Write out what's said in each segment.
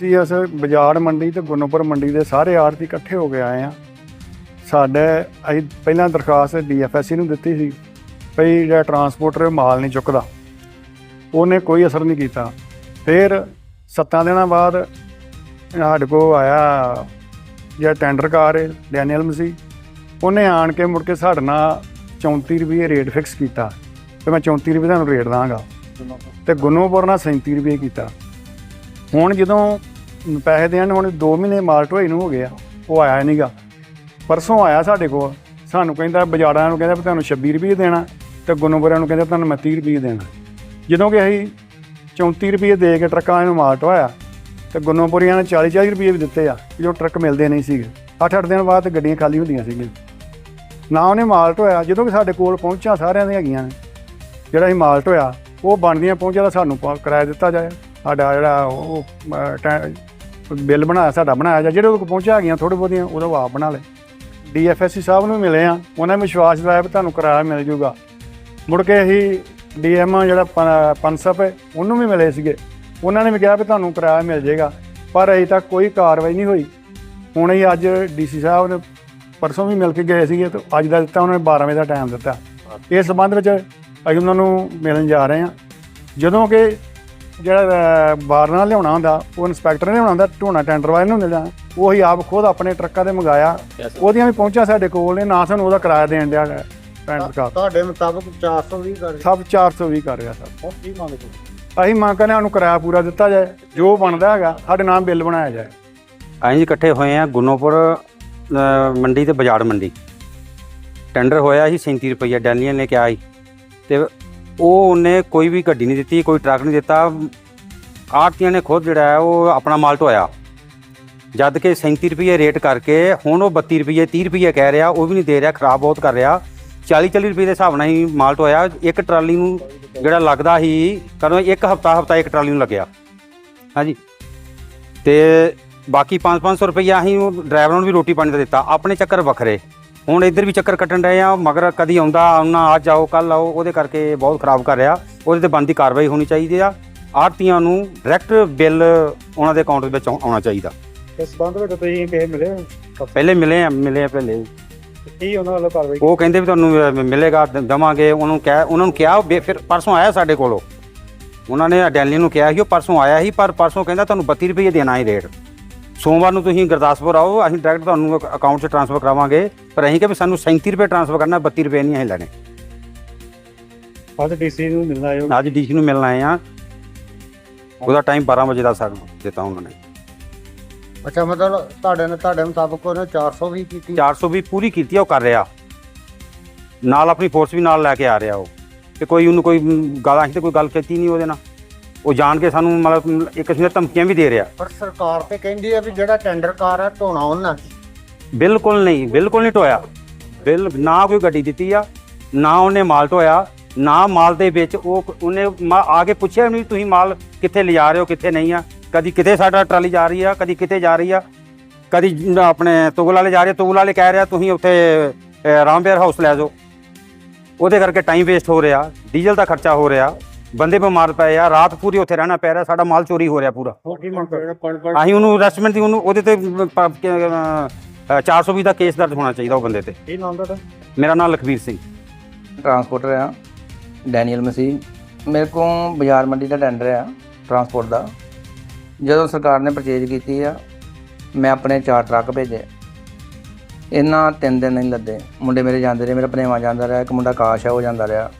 ਜੀ, ਅਸੀਂ ਬਾਜ਼ਾਰ ਮੰਡੀ ਤੇ ਗੁਨੋਪੁਰ ਮੰਡੀ ਦੇ ਸਾਰੇ ਆੜਤੀ ਇਕੱਠੇ ਹੋ ਕੇ ਆਏ ਆ ਸਾਡੇ, ਅਸੀਂ ਪਹਿਲਾਂ ਦਰਖਾਸਤ ਡੀਐਫਐਸਸੀ ਨੂੰ ਦਿੱਤੀ ਸੀ ਭਈ ਜਿਹੜਾ ਟਰਾਂਸਪੋਰਟਰ ਮਾਲ ਨਹੀਂ ਚੁੱਕਦਾ। ਉਹਨੇ ਕੋਈ ਅਸਰ ਨਹੀਂ ਕੀਤਾ। ਫਿਰ ਸੱਤਾਂ ਦਿਨਾਂ ਬਾਅਦ ਸਾਡੇ ਕੋਲ ਆਇਆ ਜਿਹੜਾ ਟੈਂਡਰ ਕਾਰ ਹੈ, ਡੈਨੀਅਲ ਮਸੀ ਉਹਨੇ ਆਣ ਕੇ ਮੁੜ ਕੇ ਸਾਡੇ ਨਾਲ 34 ਰੁਪਏ ਰੇਟ ਫਿਕਸ ਕੀਤਾ। ਤੇ ਮੈਂ 34 ਰੁਪਏ ਤੁਹਾਨੂੰ ਰੇਟ ਦਾਂਗਾ। ਤੇ ਗੁਨੂਪੁਰ ਨਾਲ 37 ਰੁਪਏ ਕੀਤਾ। ਹੁਣ ਜਦੋਂ ਪੈਸੇ ਦੇਣ, ਹੁਣ 2 ਮਹੀਨੇ ਮਾਲ ਢੋਈ ਨੂੰ ਹੋ ਗਿਆ ਉਹ ਆਇਆ ਨਹੀਂਗਾ ਪਰਸੋਂ ਆਇਆ ਸਾਡੇ ਕੋਲ, ਸਾਨੂੰ ਕਹਿੰਦਾ ਬਾਜ਼ਾਰਾਂ ਨੂੰ ਕਹਿੰਦਾ ਵੀ ਤੁਹਾਨੂੰ 26 ਰੁਪਏ ਦੇਣਾ ਤੇ ਗੁਨੂਪੁਰਾਂ ਨੂੰ ਕਹਿੰਦਾ ਤੁਹਾਨੂੰ ਮੈਂ 30 ਰੁਪਏ ਦੇਣਾ। ਜਦੋਂ ਕਿ ਅਸੀਂ 34 ਰੁਪਏ ਦੇ ਕੇ ਟਰੱਕਾਂ ਨੂੰ ਮਾਲ ਢੋਇਆ ਤੇ ਗੁਨੂਪੁਰੀਆਂ ਨੇ 40 40 ਰੁਪਏ ਵੀ ਦਿੱਤੇ ਆ ਕਿ ਜੋ ਟਰੱਕ ਮਿਲਦੇ ਨਹੀਂ ਸੀਗੇ। 8-8 ਦਿਨ ਬਾਅਦ ਤੇ ਗੱਡੀਆਂ ਖਾਲੀ ਹੁੰਦੀਆਂ ਸੀਗੀਆਂ। ਨਾ ਉਹਨੇ ਮਾਲ ਢੋਇਆ ਜਦੋਂ ਕਿ ਸਾਡੇ ਕੋਲ ਪਹੁੰਚਾਂ ਸਾਰਿਆਂ ਦੀਆਂ ਹੈਗੀਆਂ ਨੇ। ਜਿਹੜਾ ਅਸੀਂ ਮਾਲ ਢੋਇਆ ਉਹ ਬਣਦੀਆਂ ਪਹੁੰਚਿਆ ਤਾਂ ਸਾਨੂੰ ਪਾ- ਕਿਰਾਇਆ ਦਿੱਤਾ ਜਾਏ ਸਾਡਾ ਜਿਹੜਾ ਉਹ ਅਹ, ਟੈ- ਬਿੱਲ ਬਣਾਇਆ ਸਾਡਾ ਬਣਾਇਆ ਜਾ ਜਿਹੜੇ ਉਹਦੇ ਕੋਲ ਪਹੁੰਚਾ ਗਈਆਂ ਥੋੜੇ ਬਹੁਤੀਆਂ ਉਹਦਾ ਉਹ ਆਪ ਬਣਾ ਲੈ ਡੀਐਫਐਸਸੀ ਸਾਹਿਬ ਨੂੰ ਮਿਲੇ ਆ ਉਹਨਾਂ ਨੇ ਵਿਸ਼ਵਾਸ ਦਿਵਾਇਆ ਵੀ ਤੁਹਾਨੂੰ ਕਿਰਾਇਆ ਮਿਲ ਜੂਗਾ। ਮੁੜ ਕੇ ਅਸੀਂ ਡੀਐਮ ਜਿਹੜਾ ਪ- ਪਨਸਪ ਹੈ ਉਹਨੂੰ ਵੀ ਮਿਲੇ ਸੀਗੇ। ਉਹਨਾਂ ਨੇ ਵੀ ਕਿਹਾ ਵੀ ਤੁਹਾਨੂੰ ਕਿਰਾਇਆ ਮਿਲ ਜਾਏਗਾ ਪਰ ਅਜੇ ਤੱਕ ਕੋਈ ਕਾਰਵਾਈ ਨਹੀਂ ਹੋਈ। ਹੁਣ ਹੀ ਅੱਜ ਡੀਸੀ ਸਾਹਿਬ ਨੇ ਪਰਸੋਂ ਵੀ ਮਿਲ ਕੇ ਗਏ ਸੀਗੇ ਤੇ ਅੱਜ ਦਾ ਦਿੱਤਾ ਉਹਨਾਂ ਨੇ 12 ਵਜੇ ਦਾ ਟਾਈਮ ਦਿੱਤਾ। ਇਸ ਸੰਬੰਧ ਵਿੱਚ ਅਸੀਂ ਉਹਨਾਂ ਨੂੰ ਮਿਲਣ ਜਾ ਰਹੇ ਹਾਂ। ਜਦੋਂ ਕਿ ਜਿਹੜਾ ਬਾਰ ਨਾਲ ਲਿਆਉਣਾ ਹੁੰਦਾ ਉਹ ਇਨਸਪੈਕਟਰ ਨੇ ਲਿਆਉਣਾ ਹੁੰਦਾ ਢੋਣਾ ਟੈਂਡਰ ਵਾਲੇ ਨੂੰ ਮਿਲਦਾ ਉਹ ਹੀ ਆਪ ਖੁਦ ਆਪਣੇ ਟਰੱਕਾਂ ਤੇ ਮੰਗਾਇਆ। ਉਹਦੀਆਂ ਵੀ ਪਹੁੰਚਾਂ ਸਾਡੇ ਕੋਲ ਨੇ ਨਾ ਸਾਨੂੰ ਉਹਦਾ ਕਿਰਾਇਆ ਦੇਣ ਦਿਆ ਟੈਂਡਰ ਕਾ ਤੁਹਾਡੇ ਮੁਤਾਬਕ 420 ਕਰ ਸਭ 420 ਕਰ ਰਿਹਾ ਸਰ। ਹੁਣ ਕੀ ਮੰਗਦੇ ਅਸੀਂ ਮੰਗ ਕਰਨੇ ਸਾਨੂੰ ਕਿਰਾਇਆ ਪੂਰਾ ਦਿੱਤਾ ਜਾਏ ਜੋ ਬਣਦਾ ਹੈਗਾ ਸਾਡੇ ਨਾਮ ਬਿੱਲ ਬਣਾਇਆ ਜਾਏ। ਅਸੀਂ ਇਕੱਠੇ ਹੋਏ ਆ ਗੁਨੋਪੁਰ ਮੰਡੀ ਤੇ ਬਾਜ਼ਾਰ ਮੰਡੀ। ਟੈਂਡਰ ਹੋਇਆ ਸੀ 37 ਰੁਪਏ ਡੈਲੀਅਨ ਨੇ ਕਿਹਾ ਸੀ। ਤੇ ਉਹ ਉਹਨੇ ਕੋਈ ਵੀ ਗੱਡੀ ਨਹੀਂ ਦਿੱਤੀ, ਕੋਈ ਟਰੱਕ ਨਹੀਂ ਦਿੱਤਾ। ਆੜਤੀਆਂ ਨੇ ਖੁਦ ਜਿਹੜਾ ਹੈ, ਉਹ ਆਪਣਾ ਮਾਲ ਢੋਇਆ। ਜਦ ਕਿ 37 ਰੁਪਏ ਰੇਟ ਕਰਕੇ ਹੁਣ ਉਹ 32 ਰੁਪਏ 30 ਰੁਪਏ ਕਹਿ ਰਿਹਾ, ਉਹ ਵੀ ਨਹੀਂ ਦੇ ਰਿਹਾ, ਖਰਾਬ ਬਹੁਤ ਕਰ ਰਿਹਾ। 40 40 ਰੁਪਏ ਦੇ ਹਿਸਾਬ ਨਾਲ ਹੀ ਮਾਲ ਢੋਇਆ। ਇੱਕ ਟਰਾਲੀ ਨੂੰ ਜਿਹੜਾ ਲੱਗਦਾ ਸੀ, ਕਦੋਂ ਇੱਕ ਹਫਤਾ ਹਫਤਾ ਇੱਕ ਟਰਾਲੀ ਨੂੰ ਲੱਗਿਆ। ਹਾਂਜੀ। ਤੇ ਬਾਕੀ 5-500 ਰੁਪਈਆ ਅਸੀਂ ਉਹ ਡਰਾਈਵਰਾਂ ਨੂੰ ਵੀ ਰੋਟੀ ਪਾਣੀ ਦਾ ਦਿੱਤਾ। ਆਪਣੇ ਚੱਕਰ ਵੱਖਰੇ। ਹੁਣ ਇੱਧਰ ਵੀ ਚੱਕਰ ਕੱਟਣ ਰਹੇ ਆ ਮਗਰ ਕਦੀ ਆਉਂਦਾ ਆਉਣਾ ਅੱਜ ਆਓ ਕੱਲ ਆਓ ਉਹਦੇ ਕਰਕੇ ਬਹੁਤ ਖਰਾਬ ਕਰ ਰਿਹਾ। ਉਹਦੇ ਤੇ ਬਣਦੀ ਕਾਰਵਾਈ ਹੋਣੀ ਚਾਹੀਦੀ ਆ। ਆੜਤੀਆਂ ਨੂੰ ਡਾਇਰੈਕਟ ਬਿੱਲ ਉਹਨਾਂ ਦੇ ਅਕਾਊਂਟ ਵਿੱਚ ਆਉ- ਆਉਣਾ ਚਾਹੀਦਾ। ਇਸ ਸੰਬੰਧ ਵਿੱਚ ਤੁਸੀਂ ਕਿਸੇ ਮਿਲੇ ਪਹਿਲੇ ਮਿਲੇ ਆ ਮਿਲੇ ਆ ਪਹਿਲੇ। ਕੀ ਉਹਨਾਂ ਵੱਲੋਂ ਕਾਰਵਾਈ ਉਹ ਕਹਿੰਦੇ ਵੀ ਤੁਹਾਨੂੰ ਮਿਲੇਗਾ ਦ- ਦਵਾਂਗੇ। ਉਹਨੂੰ ਕਹਿ ਉਹਨਾਂ ਨੂੰ ਕਿਹਾ ਬੇ- ਫਿਰ ਪਰਸੋਂ ਆਇਆ ਸਾਡੇ ਕੋਲੋਂ। ਉਹਨਾਂ ਨੇ ਡੈਲੀ ਨੂੰ ਕਿਹਾ ਸੀ ਉਹ ਪਰਸੋਂ ਆਇਆ ਸੀ ਪਰ ਪਰਸੋਂ ਕਹਿੰਦਾ ਤੁਹਾਨੂੰ 32 ਰੁਪਏ ਦੇਣਾ ਹੈ ਰੇਟ। ਸੋਮਵਾਰ ਨੂੰ ਤੁਸੀਂ ਗੁਰਦਾਸਪੁਰ ਆਓ ਅਸੀਂ ਡਾਇਰੈਕਟ ਤੁਹਾਨੂੰ ਅਕਾਊਂਟ 'ਚ ਟ੍ਰਾਂਸਫਰ ਕਰਾਵਾਂਗੇ। ਪਰ ਅਸੀਂ ਕਿ ਵੀ ਸਾਨੂੰ 37 ਰੁਪਏ ਟ੍ਰਾਂਸਫਰ ਕਰਨਾ 32 ਰੁਪਏ ਨਹੀਂ ਅਸੀਂ ਲੈਣੇ। ਅੱਜ ਡੀਸੀ ਨੂੰ ਮਿਲਣਾ ਹੈ? ਅੱਜ ਡੀਸੀ ਨੂੰ ਮਿਲਣ ਆਏ ਆ ਉਹਦਾ ਟਾਈਮ 12 ਵਜੇ ਦਾ ਸਾਨੂੰ ਦਿੱਤਾ ਉਹਨਾਂ ਨੇ। ਅੱਛਾ ਮਤਲਬ ਤੁਹਾਡੇ ਨੇ ਤੁਹਾਡੇ ਮੁਤਾਬਕ ਉਹਨੇ 420 ਕੀਤੀ। 420 ਪੂਰੀ ਕੀਤੀ ਆ ਉਹ ਕਰ ਰਿਹਾ। ਨਾਲ ਆਪਣੀ ਫੋਰਸ ਵੀ ਨਾਲ ਲੈ ਕੇ ਆ ਰਿਹਾ ਉਹ। ਤੇ ਕੋਈ ਉਹਨੂੰ ਕੋਈ ਗਾਲਾਂ ਅਸੀਂ ਤੇ ਕੋਈ ਗੱਲ ਕੀਤੀ ਨਹੀਂ ਉਹਦੇ ਨਾਲ। ਉਹ ਜਾਣ ਕੇ ਸਾਨੂੰ ਮਤਲਬ ਇੱਕ ਕਿਸਮ ਦੀਆਂ ਧਮਕੀਆਂ ਵੀ ਦੇ ਰਿਹਾ। ਪਰ ਸਰਕਾਰ ਤੇ ਕਹਿੰਦੀ ਹੈ ਵੀ ਜਿਹੜਾ ਟੈਂਡਰ ਕਾਰ ਹੈ ਢੋਣਾ ਉਹਨਾਂ ਬਿਲਕੁਲ ਨਹੀਂ ਬਿਲਕੁਲ ਨਹੀਂ ਟੋਇਆ ਬਿਲ ਨਾ ਕੋਈ ਗੱਡੀ ਦਿੱਤੀ ਆ ਨਾ ਉਹਨੇ ਮਾਲ ਢੋਇਆ ਨਾ ਮਾਲ ਦੇ ਵਿੱਚ ਉਹ ਉਹਨੇ ਮਾ- ਆ ਕੇ ਪੁੱਛਿਆ ਨਹੀਂ ਤੁਸੀਂ ਮਾਲ ਕਿੱਥੇ ਲਿਜਾ ਰਹੇ ਹੋ ਕਿੱਥੇ ਨਹੀਂ ਆ। ਕਦੀ ਕਿਤੇ ਸਾਡਾ ਟਰਾਲੀ ਜਾ ਰਹੀ ਆ ਕਦੀ ਕਿਤੇ ਜਾ ਰਹੀ ਆ। ਕਦੀ ਆਪਣੇ ਤੁਗਲ ਵਾਲੇ ਜਾ ਰਹੇ ਤੁਗਲ ਵਾਲੇ ਕਹਿ ਰਿਹਾ ਤੁਸੀਂ ਉੱਥੇ ਰਾਮਵੇਅਰ ਹਾਊਸ ਲੈ ਜਾਓ। ਉਹਦੇ ਕਰਕੇ ਟਾਈਮ ਵੇਸਟ ਹੋ ਰਿਹਾ ਡੀਜ਼ਲ ਦਾ ਖਰਚਾ ਹੋ ਰਿਹਾ। ਬੰਦੇ ਬਿਮਾਰ ਪਏ ਆ ਰਾਤ ਪੂਰੀ ਉੱਥੇ ਰਹਿਣਾ ਪੈ ਰਿਹਾ ਸਾਡਾ ਮਾਲ ਚੋਰੀ ਹੋ ਰਿਹਾ ਪੂਰਾ। ਕੀ ਮੰਗ ਅਸੀਂ ਉਹਨੂੰ ਅਰੈਸਟਮੈਂਟ ਦੀ ਉਹਨੂੰ ਉਹਦੇ ਤੇ ਪ- ਅ, 420 ਦਾ ਕੇਸ ਦਰਜ ਹੋਣਾ ਚਾਹੀਦਾ ਉਹ ਬੰਦੇ ਤੇ। ਕੀ ਨਾਮ ਤੁਹਾਡਾ? ਮੇਰਾ ਨਾਮ ਲਖਵੀਰ ਸਿੰਘ। ਟਰਾਂਸਪੋਰਟਰ ਆ ਡੈਨੀਅਲ ਮਸੀਹ ਮੇਰੇ ਕੋਲ ਬਾਜ਼ਾਰ ਮੰਡੀ ਦਾ ਟੈਂਡਰ ਆ ਟਰਾਂਸਪੋਰਟ ਦਾ। ਜਦੋਂ ਸਰਕਾਰ ਨੇ ਪਰਚੇਜ ਕੀਤੀ ਆ ਮੈਂ ਆਪਣੇ ਚਾਰ ਟਰੱਕ ਭੇਜੇ। ਇਹਨਾਂ ਤਿੰਨ ਦਿਨ ਨਹੀਂ ਲੱਦੇ। ਮੁੰਡੇ ਮੇਰੇ ਜਾਂਦੇ ਰਹੇ ਮੇਰਾ ਭਣੇਵਾ ਜਾਂਦਾ ਰਿਹਾ ਇੱਕ ਮੁੰਡਾ ਕਾਸ਼ ਆ ਉਹ ਜਾਂਦਾ ਰਿਹਾ।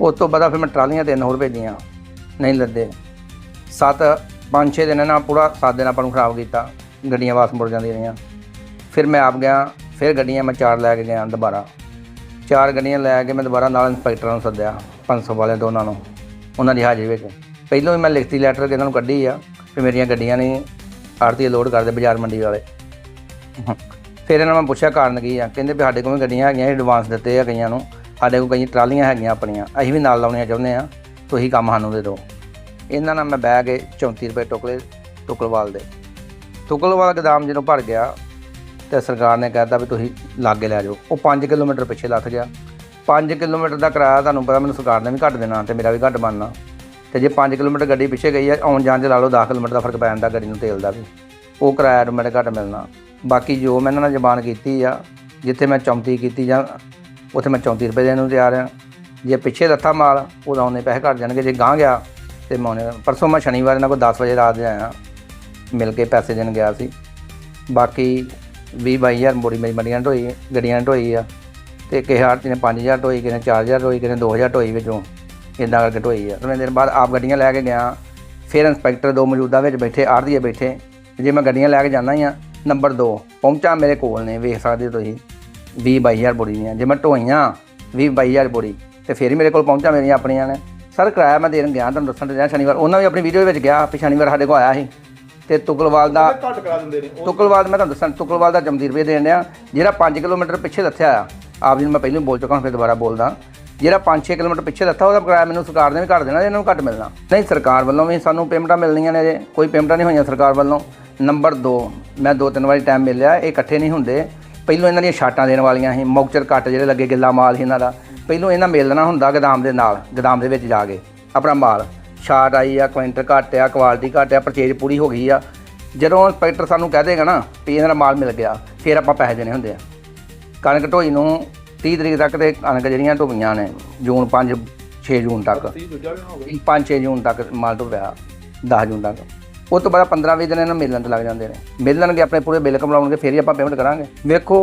ਉਸ ਤੋਂ ਬਾਅਦ ਫਿਰ ਮੈਂ ਟਰਾਲੀਆਂ ਤਿੰਨ ਹੋਰ ਭੇਜੀਆਂ, ਨਹੀਂ ਲੱਦੇ। ਸੱਤ, ਪੰਜ, ਛੇ ਦਿਨ ਇਹਨਾਂ ਪੂਰਾ ਸੱਤ ਦਿਨ ਆਪਾਂ ਨੂੰ ਖਰਾਬ ਕੀਤਾ, ਗੱਡੀਆਂ ਵਾਪਸ ਮੁੜ ਜਾਂਦੀਆਂ ਰਹੀਆਂ। ਫਿਰ ਮੈਂ ਆਪ ਗਿਆ, ਫਿਰ ਗੱਡੀਆਂ ਮੈਂ ਚਾਰ ਲੈ ਕੇ ਗਿਆ ਦੁਬਾਰਾ। ਚਾਰ ਗੱਡੀਆਂ ਲੈ ਕੇ ਮੈਂ ਦੁਬਾਰਾ ਨਾਲ ਇੰਸਪੈਕਟਰਾਂ ਨੂੰ ਸੱਦਿਆ 500 ਵਾਲਿਆਂ ਦੋਨਾਂ ਨੂੰ, ਉਹਨਾਂ ਦੀ ਹਾਜ਼ਰੀ ਵਿੱਚ। ਪਹਿਲਾਂ ਵੀ ਮੈਂ ਲਿਖਤੀ ਲੈਟਰ ਕਿ ਇਹਨਾਂ ਨੂੰ ਕੱਢੀ ਆ ਕਿ ਮੇਰੀਆਂ ਗੱਡੀਆਂ ਨਹੀਂ ਆੜਤੀ ਲੋਡ ਕਰਦੇ ਬਾਜ਼ਾਰ ਮੰਡੀ ਵਾਲੇ। ਫਿਰ ਇਹਨਾਂ ਨੂੰ ਮੈਂ ਪੁੱਛਿਆ ਕਾਰਨ ਕੀ ਆ, ਕਹਿੰਦੇ ਵੀ ਸਾਡੇ ਕੋਲ ਵੀ ਗੱਡੀਆਂ ਹੈਗੀਆਂ ਐਡਵਾਂਸ ਦਿੱਤੇ ਆ ਕਈਆਂ ਨੂੰ। ਸਾਡੇ ਕੋਲ ਕਈ ਟਰਾਲੀਆਂ ਹੈਗੀਆਂ ਆਪਣੀਆਂ, ਅਸੀਂ ਵੀ ਨਾਲ ਲਾਉਣੀਆਂ ਚਾਹੁੰਦੇ ਆ ਤੁਸੀਂ ਕੰਮ ਸਾਨੂੰ ਦੇ ਦਿਓ। ਇਹਨਾਂ ਨਾਲ ਮੈਂ ਬਹਿ ਕੇ 34 ਰੁਪਏ ਟੁਕਲੇ, ਟੁਕਲਵਾਲ ਦੇ। ਟੁਕਲਵਾਲ ਗਦਾਮ ਜਦੋਂ ਭਰ ਗਿਆ ਤੇ ਸਰਕਾਰ ਨੇ ਕਹਿਤਾ ਵੀ ਤੁਸੀਂ ਲਾਗੇ ਲੈ ਜਾਓ। ਉਹ 5 ਕਿਲੋਮੀਟਰ ਪਿੱਛੇ ਲੱਥ ਗਿਆ। 5 ਕਿਲੋਮੀਟਰ ਦਾ ਕਿਰਾਇਆ ਤੁਹਾਨੂੰ ਪਤਾ, ਮੈਨੂੰ ਸਰਕਾਰ ਨੇ ਵੀ ਘੱਟ ਦੇਣਾ ਤੇ ਮੇਰਾ ਵੀ ਘੱਟ ਬਣਨਾ। ਤੇ ਜੇ 5 ਕਿਲੋਮੀਟਰ ਗੱਡੀ ਪਿੱਛੇ ਗਈ ਹੈ, ਆਉਣ ਜਾਣ 'ਚ ਲਾ ਲਓ 10 ਕਿਲੋਮੀਟਰ ਦਾ ਫ਼ਰਕ ਪੈ ਜਾਂਦਾ ਗੱਡੀ ਨੂੰ ਤੇਲ ਦਾ ਵੀ। ਉਹ ਕਿਰਾਇਆ ਨੂੰ ਮੇਰੇ ਘੱਟ ਮਿਲਣਾ। ਬਾਕੀ ਜੋ ਮੈਂ ਇਹਨਾਂ ਨਾਲ ਜ਼ਬਾਨ ਕੀਤੀ ਆ, ਜਿੱਥੇ ਮੈਂ 34 ਕੀਤੀ ਜਾਂ ਉੱਥੇ ਮੈਂ 34 ਰੁਪਏ ਦੇਣ ਨੂੰ ਤਿਆਰ ਆ। ਜੇ ਪਿੱਛੇ ਲੱਥਾ ਮਾਲ ਉਹਦਾ ਉਹਨੇ ਪੈਸੇ ਘੱਟ ਜਾਣਗੇ। ਜੇ ਗਾਂ ਗਿਆ, ਤੇ ਮੈਂ ਉਹਨੇ ਪਰਸੋਂ ਮੈਂ ਸ਼ਨੀਵਾਰ ਇਹਨਾਂ ਕੋਲ 10 ਵਜੇ ਰਾਤ ਦੇ ਆਇਆ। ਮਿਲ ਕੇ ਪੈਸੇ ਦੇਣ ਗਿਆ ਸੀ। ਬਾਕੀ 20 22000 ਮੋੜੀ ਮੇਰੀ ਮੰਡੀਆਂ ਢੋਈ, ਗੱਡੀਆਂ ਢੋਈ ਆ। ਤੇ ਕਿਸੇ ਆੜਤੀ ਨੇ 5000 ਢੋਈ ਕਿਸੇ ਨੇ 4000 ਢੋਈ ਕਿਸੇ ਨੇ 2000 ਢੋਈ ਵਿੱਚੋਂ ਇਦਾਂ ਕਰਕੇ ਢੋਈ ਆ। ਥੋੜ੍ਹੇ ਦਿਨ ਬਾਅਦ ਆਪ ਗੱਡੀਆਂ ਲੈ ਕੇ ਗਿਆ। ਫਿਰ ਇੰਸਪੈਕਟਰ ਦੋ ਮੌਜੂਦਾ ਵਿੱਚ ਬੈਠੇ ਆੜਤੀਏ ਬੈਠੇ। ਜੇ ਮੈਂ ਗੱਡੀਆਂ ਲੈ ਕੇ ਜਾਂਦਾ ਹੀ ਆ, ਨੰਬਰ 2 ਪਹੁੰਚਾ ਮੇਰੇ ਕੋਲ ਨੇ, ਵੇਖ ਸਕਦੇ ਹੋ ਤੁਸੀਂ 20 22000 ਬੋਰੀ ਦੀਆਂ। ਜੇ ਮੈਂ ਢੋਈਆਂ 20 22000 ਬੋਰੀ ਤੇ ਫਿਰ ਹੀ ਮੇਰੇ ਕੋਲ ਪਹੁੰਚਾ ਮੇਰੀਆਂ ਆਪਣੀਆਂ ਨੇ। ਸਰ ਕਿਰਾਇਆ ਮੈਂ ਦੇਣ ਗਿਆ ਤੁਹਾਨੂੰ ਦੱਸਣ ਤੇ ਰਿਹਾ ਸ਼ਨੀਵਾਰ। ਉਹਨਾਂ ਵੀ ਆਪਣੀ ਵੀਡੀਓ ਵਿੱਚ ਗਿਆ ਵੀ ਸ਼ਨੀਵਾਰ ਸਾਡੇ ਕੋਲ ਆਇਆ ਸੀ। ਤੇ ਤੁਗਲਵਾਲ ਦਾ ਘੱਟ ਕਰਾ ਦਿੰਦੇ ਨੇ। ਤੁਕਲਵਾਦ ਮੈਂ ਤੁਹਾਨੂੰ ਦੱਸਾਂ ਤੁਕਲਵਾਦ ਦਾ ਜਮਦੀਰ ਰੁਪਏ ਦੇਣ ਡਿਆ ਜਿਹੜਾ 5 ਕਿਲੋਮੀਟਰ ਪਿੱਛੇ ਲੱਥਿਆ ਆ ਆਪ ਜੀ ਨੂੰ ਮੈਂ ਪਹਿਲਾਂ ਬੋਲ ਚੁੱਕਾ ਹਾਂ ਫਿਰ ਦੁਬਾਰਾ ਬੋਲਦਾ। ਜਿਹੜਾ 5-6 ਕਿਲੋਮੀਟਰ ਪਿੱਛੇ ਲੱਥਾ ਉਹਦਾ ਕਿਰਾਇਆ ਮੈਨੂੰ ਸਰਕਾਰ ਨੇ ਵੀ ਘੱਟ ਦੇਣਾ ਇਹਨਾਂ ਨੂੰ ਘੱਟ ਮਿਲਣਾ। ਨਹੀਂ ਸਰਕਾਰ ਵੱਲੋਂ ਵੀ ਸਾਨੂੰ ਪੇਮੈਂਟਾਂ ਮਿਲਣੀਆਂ ਨੇ ਜੇ ਕੋਈ ਪੇਮੈਂਟਾਂ ਨਹੀਂ ਹੋਈਆਂ ਸਰਕਾਰ ਵੱਲੋਂ। ਨੰਬਰ 2 ਮੈਂ ਦੋ ਤਿੰਨ ਵਾਰੀ ਟਾਈਮ ਮਿਲਿਆ ਇਹ ਇਕੱਠੇ ਨਹੀਂ ਹੁੰਦੇ। ਪਹਿਲੋਂ ਇਹਨਾਂ ਦੀਆਂ ਛਾਟਾਂ ਦੇਣ ਵਾਲੀਆਂ ਸੀ ਮੌਕਚਰ ਕੱਟ ਜਿਹੜੇ ਲੱਗੇ ਗਿੱਲਾ ਮਾਲ ਸੀ ਇਹਨਾਂ ਦਾ। ਪਹਿਲੋਂ ਇਹਨਾਂ ਮਿਲਣਾ ਹੁੰਦਾ ਗਦਾਮ ਦੇ ਨਾਲ ਗਦਾਮ ਦੇ ਵਿੱਚ ਜਾ ਕੇ ਆਪਣਾ ਮਾਲ। ਛਾਟ ਆਈ ਆ ਕੁਇੰਟਲ ਘੱਟ ਆ ਕੁਆਲਿਟੀ ਘੱਟ ਆ ਪਰਚੇਜ ਪੂਰੀ ਹੋ ਗਈ ਆ। ਜਦੋਂ ਇੰਸਪੈਕਟਰ ਸਾਨੂੰ ਕਹਿ ਦੇਗਾ ਨਾ ਵੀ ਇਹਨਾਂ ਦਾ ਮਾਲ ਮਿਲ ਗਿਆ ਫਿਰ ਆਪਾਂ ਪੈਸੇ ਦੇਣੇ ਹੁੰਦੇ ਆ। ਕਣਕ ਢੋਈ ਨੂੰ 30 ਤਰੀਕ ਤੱਕ ਤੇ ਕਣਕ ਜਿਹੜੀਆਂ ਢੋਈਆਂ ਨੇ ਜੂਨ 5 6 ਜੂਨ ਤੱਕ। ਦੂਜਾ ਵੀ ਹੋ ਗਿਆ। 5 6 ਜੂਨ ਤੱਕ ਮਾਲ ਢੋਇਆ 10 ਜੂਨ ਤੱਕ। ਉਸ ਤੋਂ ਬਾਅਦ 15 20 ਦਿਨ ਇਹਨਾਂ ਮਿਲਣ ਤੇ ਲੱਗ ਜਾਂਦੇ ਨੇ। ਮਿਲਣਗੇ ਆਪਣੇ ਪੂਰੇ ਬਿੱਲ ਕਮਲਾਉਣਗੇ ਫਿਰ ਹੀ ਆਪਾਂ ਪੇਮੈਂਟ ਕਰਾਂਗੇ। ਵੇਖੋ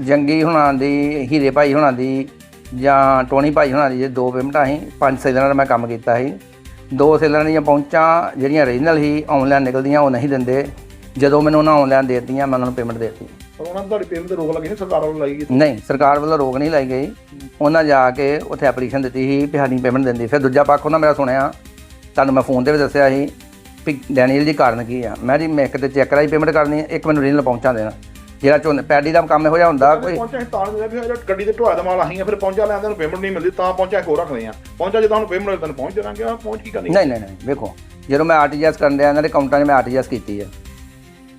ਜੰਗੀ ਹੁਣਾਂ ਦੀ ਹੀਰੇ ਭਾਈ ਹੁਣਾਂ ਦੀ ਜਾਂ ਟੋਨੀ ਭਾਈ ਹੁਣਾਂ ਦੀ ਜੇ ਦੋ ਪੇਮੈਂਟਾਂ ਸੀ ਪੰਜ ਸੇਲਰਾਂ ਦਾ ਮੈਂ ਕੰਮ ਕੀਤਾ ਸੀ। ਦੋ ਸੇਲਰਾਂ ਦੀਆਂ ਪਹੁੰਚਾਂ ਜਿਹੜੀਆਂ ਰੀਜਨਲ ਸੀ ਆਨਲਾਈਨ ਨਿਕਲਦੀਆਂ ਉਹ ਨਹੀਂ ਦਿੰਦੇ। ਜਦੋਂ ਮੈਨੂੰ ਉਹਨਾਂ ਆਨਲਾਈਨ ਦੇ ਦਿੱਤੀਆਂ ਮੈਂ ਉਹਨਾਂ ਨੂੰ ਪੇਮੈਂਟ ਦੇ ਦਿੱਤੀ। ਪਰ ਉਹਨਾਂ ਨੂੰ ਤੁਹਾਡੀ ਪੇਮੈਂਟ ਤੇ ਰੋਕ ਲੱਗੀ ਸੀ ਸਰਕਾਰ ਵੱਲੋਂ ਲਾਈ ਗਈ ਨਹੀਂ ਸਰਕਾਰ ਵੱਲੋਂ ਰੋਕ ਨਹੀਂ ਲਾਈ ਗਈ। ਉਹਨਾਂ ਜਾ ਕੇ ਉੱਥੇ ਐਪਲੀਕੇਸ਼ਨ ਦਿੱਤੀ ਸੀ ਵੀ ਸਾਡੀ ਪੇਮੈਂਟ ਦਿੰਦੀ। ਫਿਰ ਦੂਜਾ ਪੱਖ ਉਹਨਾਂ ਮੇਰਾ ਸੁਣਿਆ। ਤੁਹਾਨੂੰ ਮੈਂ ਫੋਨ ਤੇ ਵੀ ਦੱਸਿਆ ਸੀ ਵੀ ਡੈਨੀਅਲ ਜੀ ਕਾਰਨ ਕੀ ਆ? ਮੈਂ ਜੀ ਮੈਂ ਇੱਕ ਤੇ ਚੈੱਕ ਰਾਈ ਪੇਮੈਂਟ ਕਰਨੀ ਹੈ ਇੱਕ ਮੈਨੂੰ ਰੀਨਲ ਪਹੁੰਚਾ ਦੇਣਾ। ਜਿਹੜਾ ਝੋਨੇ ਪੈਡੀ ਦਾ ਕੰਮ ਇਹੋ ਜਿਹਾ ਹੁੰਦਾ ਕੋਈ ਪਹੁੰਚਾ ਤਾਂ ਜਿਹੜਾ ਗੱਡੀ ਤੇ ਢੋਇਆ ਦਾ ਮਾਲ ਆਹੀਂ ਆ ਫਿਰ ਪਹੁੰਚਾ ਲੈਂਦੇ ਨੂੰ ਪੇਮੈਂਟ ਨਹੀਂ ਮਿਲਦੀ ਤਾਂ ਪਹੁੰਚਾ ਕੋ ਰੱਖਦੇ ਆ ਪਹੁੰਚਾ ਜੇ ਤੁਹਾਨੂੰ ਪੇਮੈਂਟ ਤੈਨੂੰ ਪਹੁੰਚ ਦੇਣਾਗੇ ਆ ਪਹੁੰਚ ਕੀ ਕਰਨੀ? ਨਹੀਂ ਨਹੀਂ ਨਹੀਂ ਵੇਖੋ ਜਦੋਂ ਮੈਂ ਆਰਟੀਜੀਐਸ ਕਰਨ ਡਿਆ ਇਹਨਾਂ ਦੇ ਅਕਾਊਂਟਾਂ 'ਚ ਮੈਂ ਆਰਟੀਜੀਐਸ ਕੀਤੀ ਹੈ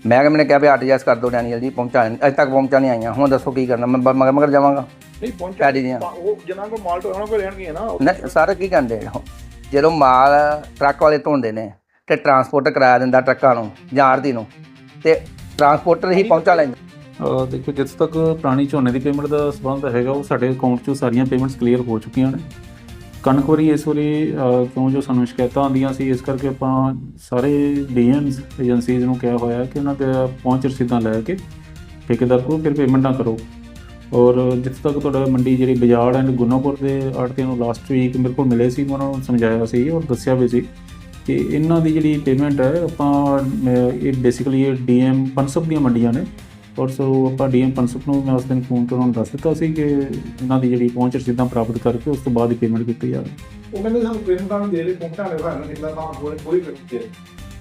ਮੈਂ ਕਿ ਮੈਨੇ ਕਿਹਾ ਵੀ ਆਰਟੀਜੀਐਸ ਕਰ ਦਿਓ ਡੈਨੀਅਲ ਜੀ ਪਹੁੰਚਾ ਅਜੇ ਤੱਕ ਪਹੁੰਚਾ ਨਹੀਂ ਆਈਆਂ ਹੁਣ ਦੱਸੋ ਕੀ ਕਰਨਾ ਮੈਂ ਮਗਰ ਮਗਰ ਜਾਵਾਂਗਾ। ਨਹੀਂ ਪਹੁੰਚਾ ਉਹ ਜਿਨ੍ਹਾਂ ਕੋਲ ਮਾਲ ਉਹਨਾਂ ਕੋਲ ਰਹਿਣਗੇ ਨਾ ਸਾਰੇ ਕੀ ਕਹਿੰਦੇ ਜਦੋਂ ਮਾਲ ਟਰੱਕ ਵਾਲੇ ਧੋਂਦੇ ਨੇ ਤੇ ਟਰਾਂਸਪੋਰਟ ਕਰਾਇਆ ਦਿੰਦਾ ਟਰੱਕਾਂ ਨੂੰ ਜਾਂ ਆੜ੍ਹਤੀ ਨੂੰ। ਤੇ ਟਰਾਂਸਪੋਰਟਰ ਹੀ ਪਹੁੰਚਾ ਲੈਂਦਾ। ਅਹ ਦੇਖੋ ਜਿੱਥੇ ਤੱਕ ਪੁਰਾਣੀ ਝੋਨੇ ਦੀ ਪੇਮੈਂਟ ਦਾ ਸਬੰਧ ਹੈਗਾ ਉਹ ਸਾਡੇ ਅਕਾਊਂਟ 'ਚੋਂ ਸਾਰੀਆਂ ਪੇਮੈਂਟਸ ਕਲੀਅਰ ਹੋ ਚੁੱਕੀਆਂ ਨੇ। ਕਣਕ ਵਾਰੀ ਇਸ ਵਾਰੀ ਅਹ, ਕਿਉਂ ਜੋ ਸਾਨੂੰ ਸ਼ਿਕਾਇਤਾਂ ਆਉਂਦੀਆਂ ਸੀ ਇਸ ਕਰਕੇ ਆਪਾਂ ਸਾਰੇ ਡੀਐਮਸ ਏਜੰਸੀਜ਼ ਨੂੰ ਕਿਹਾ ਹੋਇਆ ਕਿ ਉਹਨਾਂ ਤੇ ਪਹੁੰਚ ਰਸੀਦਾਂ ਲੈ ਕੇ ਠੇਕੇਦਾਰ ਕੋਲ ਫਿਰ ਪੇਮੈਂਟਾਂ ਕਰੋ। ਔਰ ਜਿੱਥੇ ਤੱਕ ਤੁਹਾਡਾ ਮੰਡੀ ਜਿਹੜੀ ਬਾਜ਼ਾਰ ਐਂਡ ਗੁਨਾਪੁਰ ਦੇ ਆੜਤੀਆਂ ਨੂੰ ਲਾਸਟ ਵੀਕ ਮੇਰੇ ਕੋਲ ਮਿਲੇ ਸੀ ਮੈਂ ਉਹਨਾਂ ਨੂੰ ਸਮਝਾਇਆ ਸੀ ਔਰ ਦੱਸਿਆ ਵੀ ਸੀ ਕਿ ਇਹਨਾਂ ਦੀ ਜਿਹੜੀ ਪੇਮੈਂਟ ਹੈ ਆਪਾਂ ਇਹ ਬੇਸਿਕਲੀ ਇਹ ਡੀਐਮ ਪਨਸਪ ਦੀਆਂ ਮੰਡੀਆਂ ਨੇ। ਔਰ ਸੋ ਆਪਾਂ ਡੀਐਮ ਪਨਸਪ ਨੂੰ ਮੈਂ ਉਸ ਦਿਨ ਫੋਨ ਤੇ ਉਹਨਾਂ ਨੂੰ ਦੱਸ ਦਿੱਤਾ ਸੀ ਕਿ ਇਹਨਾਂ ਦੀ ਜਿਹੜੀ ਪਹੁੰਚ ਰਸੀਦਾਂ ਪ੍ਰਾਪਤ ਕਰਕੇ ਉਸ ਤੋਂ ਬਾਅਦ ਹੀ ਪੇਮੈਂਟ ਕੀਤੀ ਜਾਵੇ। ਉਹ ਕਹਿੰਦੇ ਸਾਨੂੰ ਪੇਮੈਂਟਾਂ ਨੂੰ ਦੇ ਦੇ ਪਹੁੰਚਾ ਲੈ ਭਾਵੇਂ ਨਿਕਲਾ ਤਾਂ ਪੂਰੀ ਪੂਰੀ ਕਰਕੇ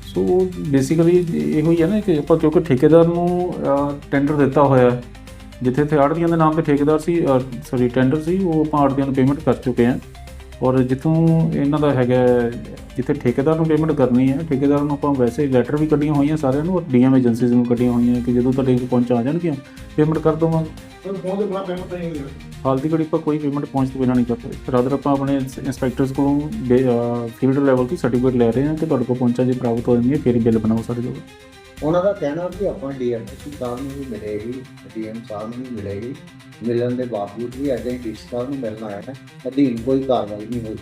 ਸੋ ਬੇਸਿਕਲੀ ਇਹੋ ਹੀ ਹੈ ਨਾ ਕਿ ਆਪਾਂ ਕਿਉਂਕਿ ਠੇਕੇਦਾਰ ਨੂੰ ਟੈਂਡਰ ਦਿੱਤਾ ਹੋਇਆ ਹੈ। ਜਿੱਥੇ ਤੇ ਆੜਤੀਆਂ ਦੇ ਨਾਮ ਤੇ ਠੇਕੇਦਾਰ ਸੀ ਸੌਰੀ ਟੈਂਡਰ ਸੀ ਉਹ ਆਪਾਂ ਆੜਤੀਆਂ ਨੂੰ ਪੇਮੈਂਟ ਕਰ ਚੁੱਕੇ ਹਾਂ। ਔਰ ਜਿੱਥੋਂ ਇਹਨਾਂ ਦਾ ਹੈਗਾ ਹੈ, ਜਿੱਥੇ ਠੇਕੇਦਾਰ ਨੂੰ ਪੇਮੈਂਟ ਕਰਨੀ ਹੈ ਠੇਕੇਦਾਰ ਨੂੰ ਆਪਾਂ ਵੈਸੇ ਲੈਟਰ ਵੀ ਕੱਢੀਆਂ ਹੋਈਆਂ ਸਾਰਿਆਂ ਨੂੰ ਔਰ ਡੀਐਮ ਏਜੰਸੀਜ਼ ਨੂੰ ਕੱਢੀਆਂ ਹੋਈਆਂ ਕਿ ਜਦੋਂ ਤੁਹਾਡੇ ਕੋਲ ਪਹੁੰਚ ਆ ਜਾਣਗੀਆਂ ਪੇਮੈਂਟ ਕਰ ਦਵਾਂਗੇ ਹਾਲ ਦੀ ਘੜੀ ਆਪਾਂ ਕੋਈ ਪੇਮੈਂਟ ਪਹੁੰਚ ਤੋਂ ਬਿਨਾਂ ਨਹੀਂ ਕਰਦੇ ਰਾਦਰ ਆਪਾਂ ਆਪਣੇ ਇੰਸਪੈਕਟਰਸ ਕੋਲੋਂ ਫੀਲਡ ਲੈਵਲ ਤੋਂ ਸਰਟੀਫਿਕੇਟ ਲੈ ਰਹੇ ਹਾਂ ਕਿ ਤੁਹਾਡੇ ਕੋਲ ਪਹੁੰਚਾ ਜੇ ਪ੍ਰਾਪਤ ਹੋ ਜਾਂਦੀ ਹੈ ਫਿਰ ਹੀ ਬਿੱਲ ਬਣਾਓ ਸਾਡੇ ਕੋਲ ਉਹਨਾਂ ਦਾ ਕਹਿਣਾ ਕਿ ਆਪਾਂ ਡੀਐਮਸੀ ਸਾਹਿਬ ਨੂੰ ਵੀ ਮਿਲੇਗੀ ਡੀਐਮ ਸਾਹਿਬ ਨੂੰ ਵੀ ਮਿਲੇਗੀ। ਮਿਲਣ ਦੇ ਬਾਵਜੂਦ ਵੀ ਅਜੇ ਡੀ ਸਾਹਿਬ ਨੂੰ ਮਿਲਣ ਆਇਆ ਹੈ, ਅਧੀਨ ਕੋਈ ਕਾਰਵਾਈ ਨਹੀਂ ਹੋਈ।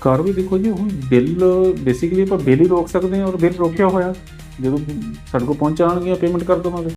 ਕਾਰਵਾਈ ਦੇਖੋ ਜੀ, ਹੁਣ ਬਿੱਲ ਬੇਸਿਕਲੀ ਆਪਾਂ ਬਿੱਲ ਹੀ ਰੋਕ ਸਕਦੇ ਹਾਂ ਔਰ ਬਿੱਲ ਰੋਕਿਆ ਹੋਇਆ। ਜਦੋਂ ਸਾਡੇ ਕੋਲ ਪਹੁੰਚ ਪਹੁੰਚਾਣਗੀਆਂ ਪੇਮੈਂਟ ਕਰ ਦੇਵਾਂਗੇ।